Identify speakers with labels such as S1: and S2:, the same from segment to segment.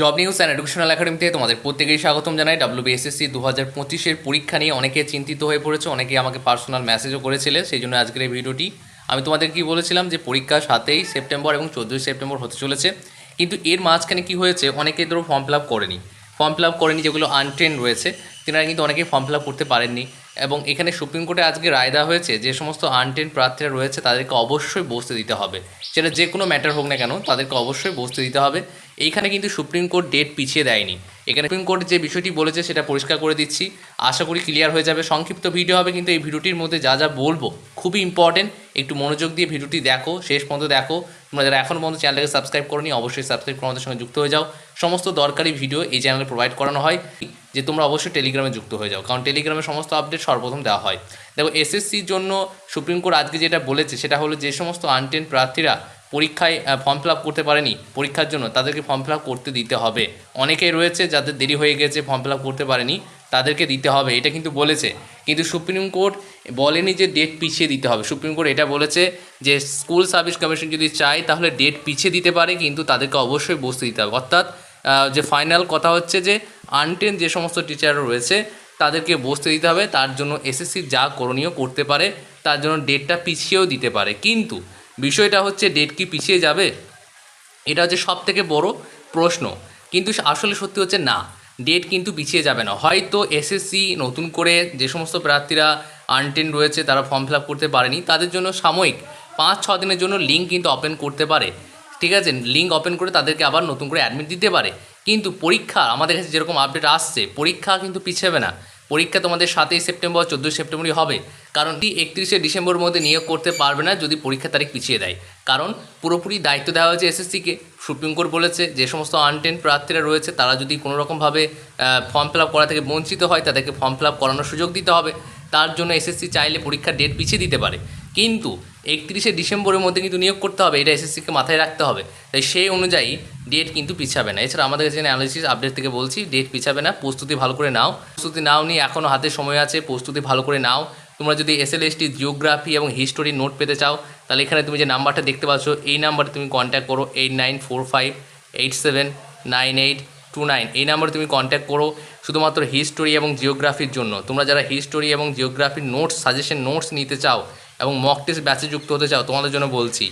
S1: Job news and educational একাডেমিতে তোমাদের প্রত্যেকেই স্বাগতম জানাই। ডাব্লিউবিএসএসসি দু হাজার পঁচিশের পরীক্ষা নিয়ে অনেকে চিন্তিত হয়ে পড়েছে, অনেকে আমাকে পার্সোনাল মেসেজও করেছিলে, সেই জন্য আজকের এই ভিডিওটি। আমি তোমাদের কি বলেছিলাম যে পরীক্ষা সাতই সেপ্টেম্বর এবং চোদ্দোই সেপ্টেম্বর হতে চলেছে, কিন্তু এর মাঝখানে কি হয়েছে অনেকে ধরো ফর্ম ফিল আপ করেনি। ফর্ম ফিল আপ করেনি যেগুলো আনট্রেন রয়েছে, তেনারা কিন্তু অনেকেই ফর্ম ফিল আপ করতে পারেননি। এবং এখানে সুপ্রিম কোর্টে আজকে রায় দেওয়া হয়েছে যে সমস্ত আনটেন প্রার্থীরা রয়েছে তাদেরকে অবশ্যই বসতে দিতে হবে। সেটা যে কোনো ম্যাটার হোক না কেন তাদেরকে অবশ্যই বসতে দিতে হবে। এইখানে কিন্তু সুপ্রিম কোর্ট ডেট পিছিয়ে দেয়নি। এখানে সুপ্রিম কোর্ট যে বিষয়টি বলেছে সেটা পরিষ্কার করে দিচ্ছি। আশা করি ক্লিয়ার হয়ে যাবে। সংক্ষিপ্ত ভিডিও হবে, কিন্তু এই ভিডিওটির মধ্যে যা যা বলব খুবই ইম্পর্টেন্ট একটু মনোযোগ দিয়ে ভিডিওটি দেখো, শেষ পর্যন্ত দেখো। তোমরা যারা এখনও পর্যন্ত চ্যানেলটাকে সাবস্ক্রাইব করনি, অবশ্যই সাবস্ক্রাইব করে আমাদের সঙ্গে যুক্ত হয়ে যাও। সমস্ত দরকারি ভিডিও এই চ্যানেলে প্রোভাইড করানো হয়, যে তোমরা অবশ্যই টেলিগ্রামে যুক্ত হয়ে যাও। কারণ টেলিগ্রামে সমস্ত আপডেট সর্বপ্রথম দেওয়া হয়। দেখো এসএসসির জন্য সুপ্রিম কোর্ট আজকে যেটা বলেছে, সেটা হলো যে সমস্ত আনটেন প্রার্থীরা পরীক্ষায় ফর্ম ফিল করতে পারেনি, পরীক্ষার জন্য তাদেরকে ফর্ম ফিল করতে দিতে হবে। অনেকেই রয়েছে যাদের দেরি হয়ে গেছে ফর্ম ফিল করতে পারেনি, তাদেরকে দিতে হবে, এটা কিন্তু বলেছে। কিন্তু সুপ্রিম কোর্ট বলেনি যে ডেট পিছিয়ে দিতে হবে। সুপ্রিম কোর্ট এটা বলেছে যে স্কুল সার্ভিস কমিশন যদি চায় তাহলে ডেট পিছিয়ে দিতে পারে, কিন্তু তাদেরকে অবশ্যই বসতে দিতে হবে। অর্থাৎ যে ফাইনাল কথা হচ্ছে যে আনটেন যে সমস্ত টিচাররা রয়েছে, তাদেরকে বসতে দিতে হবে। তার জন্য এসএসসি যা করণীয় করতে পারে, তার জন্য ডেটটা পিছিয়েও দিতে পারে। কিন্তু বিষয়টা হচ্ছে ডেট কি পিছিয়ে যাবে? এটা হচ্ছে সব থেকে বড় প্রশ্ন। কিন্তু আসলে সত্যি হচ্ছে না। ডেট কিন্তু পিছিয়ে যাবে না। হয়তো এসএসসি নতুন করে যে সমস্ত প্রার্থীরা আনটেন রয়েছে, তারা ফর্ম ফিল করতে পারেনি, তাদের জন্য সাময়িক পাঁচ, ছ দিনের জন্য লিঙ্ক কিন্তু ওপেন করতে পারে। ঠিক আছে? লিঙ্ক ওপেন করে তাদেরকে আবার নতুন করে অ্যাডমিট দিতে পারে। কিন্তু পরীক্ষা, আমাদের কাছে যেরকম আপডেট আসছে, পরীক্ষা কিন্তু পিছাবে না। পরীক্ষা তোমাদের সাতই সেপ্টেম্বর, চোদ্দোই সেপ্টেম্বরই হবে। কারণ কি, একত্রিশে ডিসেম্বরের মধ্যে নিয়োগ করতে পারবে না যদি পরীক্ষা তারিখ পিছিয়ে দেয়। কারণ পুরোপুরি দায়িত্ব দেওয়া হয়েছে এসএসসিকে। সুপ্রিম কোর্ট বলেছে যে সমস্ত আনটেন প্রার্থীরা রয়েছে, তারা যদি কোনোরকমভাবে ফর্ম ফিল আপ করা থেকে বঞ্চিত হয়, তাদেরকে ফর্ম ফিল আপ করানোর সুযোগ দিতে হবে। তার জন্য এসএসসি চাইলে পরীক্ষার ডেট পিছিয়ে দিতে পারে। কিন্তু একত্রিশে ডিসেম্বরের মধ্যে কিন্তু নিয়োগ করতে হবে, এটা এসএসসিকে মাথায় রাখতে হবে। তাই সেই অনুযায়ী ডেট কিন্তু পিছাবে না। এছাড়া আমাদের কাছে অ্যানালিসিস আপডেট থেকে বলছি ডেট পিছাবে না, প্রস্তুতি ভালো করে নাও। প্রস্তুতি নাও নি এখনও হাতে সময় আছে, প্রস্তুতি ভালো করে নাও। তোমরা যদি এসএলএসটি জিওগ্রাফি এবং হিস্টোরি নোট পেতে চাও, তাহলে এখানে তুমি যে নাম্বারটা দেখতে পাচ্ছ, এই নাম্বারে তুমি কন্ট্যাক্ট করো eight nine four five eight seven nine eight two nine এই নাম্বারে তুমি কন্ট্যাক্ট করো, শুধুমাত্র হিস্টোরি এবং জিওগ্রাফির জন্য। তোমরা যারা হিস্টোরি এবং জিওগ্রাফির নোটস সাজেশন নোটস নিতে চাও এবং মক টেস্ট ব্যাচে যুক্ত হতে চাও, তোমাদের জন্য বলছি।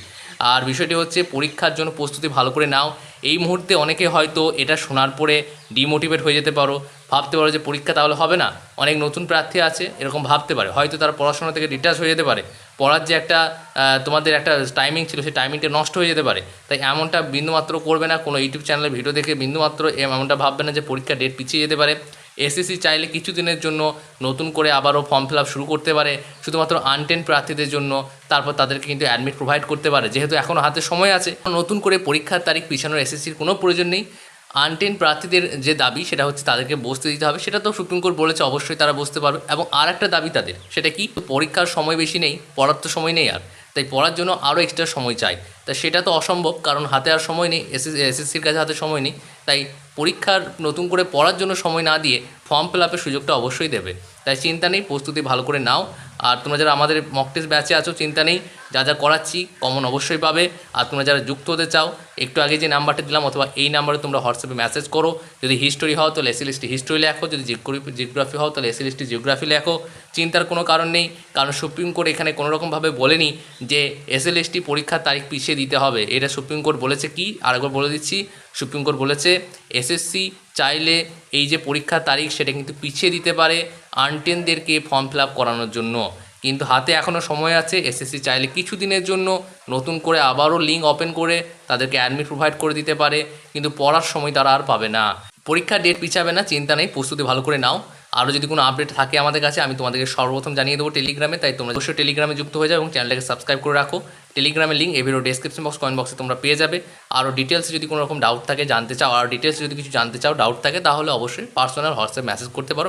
S1: আর বিষয়টি হচ্ছে, পরীক্ষার জন্য প্রস্তুতি ভালো করে নাও। এই মুহূর্তে অনেকে হয়তো এটা শোনার পরে ডিমোটিভেট হয়ে যেতে পারো। ভাবতে পারো যে পরীক্ষা তাহলে হবে না। অনেক নতুন প্রার্থী আছে, এরকম ভাবতে পারে। হয়তো তারা পড়াশোনা থেকে ডিটাচ হয়ে যেতে পারে। পড়ার যে একটা তোমাদের একটা টাইমিং ছিল, সেই টাইমিংটা নষ্ট হয়ে যেতে পারে। তাই এমনটা বিন্দুমাত্র করবে না। কোনো ইউটিউব চ্যানেলের ভিডিও দেখে বিন্দুমাত্র এমনটা ভাববে না যে পরীক্ষা ডেট পিছিয়ে যেতে পারে। এসএসসি চাইলে কিছুদিনের জন্য নতুন করে আবারও ফর্ম ফিল শুরু করতে পারে, শুধুমাত্র আনটেন প্রার্থীদের জন্য তারপর তাদেরকে কিন্তু অ্যাডমিট প্রোভাইড করতে পারে, যেহেতু এখনও হাতে সময় আছে। নতুন করে পরীক্ষার তারিখ পিছানোর এসএসসির কোনো প্রয়োজন নেই। আনটেন প্রার্থীদের যে দাবি, সেটা হচ্ছে তাদেরকে বসতে দিতে হবে, সেটা তো সুপ্রিম কোর্ট বলেছে, অবশ্যই তারা বসতে পারবে। এবং আর একটা দাবি তাদের, সেটা কি? পরীক্ষার সময় বেশি নেই, পড়ার তো সময় নেই আর। তাই পড়ার জন্য আরও এক্সট্রা সময় চাই। তা সেটা তো অসম্ভব, কারণ হাতে আর সময় নেই এসএস এসএসসির কাছে হাতে সময় নেই। তাই পরীক্ষার নতুন করে পড়ার জন্য সময় না দিয়ে ফর্ম ফিল আপের সুযোগটা অবশ্যই দেবে। তাই চিন্তা নেই, প্রস্তুতি ভালো করে নাও। আর তোমরা যারা আমাদের মক টেস্ট ব্যাচে আছো, চিন্তা নেই, যা যা করাচ্ছি কমন অবশ্যই পাবে। আর তোমরা যারা যুক্ত হতে চাও, একটু আগে যে নাম্বারটা দিলাম, অথবা এই নাম্বারে তোমরা হোয়াটসঅ্যাপে মেসেজ করো। যদি হিস্টোরি হও, তাহলে এসএলএসটি হিস্টোরি লেখো। যদি জিওগ্রাফি হও, তাহলে এসএলএসটি জিওগ্রাফি লেখো। চিন্তার কোনো কারণ নেই, কারণ সুপ্রিম কোর্ট এখানে কোনোরকমভাবে বলেনি যে এসএলএসটি পরীক্ষার তারিখ পিছিয়ে দিতে হবে। এটা সুপ্রিম কোর্ট বলেছে কি? আরেকবার বলে দিচ্ছি, সুপ্রিম কোর্ট বলেছে, এসএসসি চাইলে এই যে পরীক্ষার তারিখ, সেটা কিন্তু পিছিয়ে দিতে পারে। আনটেনদেরকে ফর্ম ফিল করানোর জন্য। কিন্তু হাতে এখনও সময় আছে এসএসসি চাইলে কিছু দিনের জন্য নতুন করে আবারও লিঙ্ক ওপেন করে তাদেরকে অ্যাডমিট প্রোভাইড করে দিতে পারে, কিন্তু পড়ার সময় তারা আর পাবে না। পরীক্ষার ডেট পিছাবে না, চিন্তা নেই, প্রস্তুতি ভালো করে নাও। আরও যদি কোনো আপডেট থাকে আমাদের কাছে, আমি তোমাদেরকে সর্বপ্রথম জানিয়ে দেবো টেলিগ্রামে, তাই তোমরা অবশ্যই টেলিগ্রামে যুক্ত হয়ে যাও এবং চ্যানেলটাকে সাবস্ক্রাইব করে রাখো। টেলিগ্রামের লিঙ্ক এই ভিডিও ডেসক্রিপশন বক্স কমেন্ট বক্সে তোমরা পেয়ে যাবে। আরও ডিটেলস যদি কোনো রকম ডাউট থাকে, জানতে চাও, আর ডিটেলস যদি কিছু জানতে চাও ডাউট থাকে, তাহলে অবশ্যই পার্সোনাল হোয়াটসঅ্যাপ মেসেজ করতে পারো।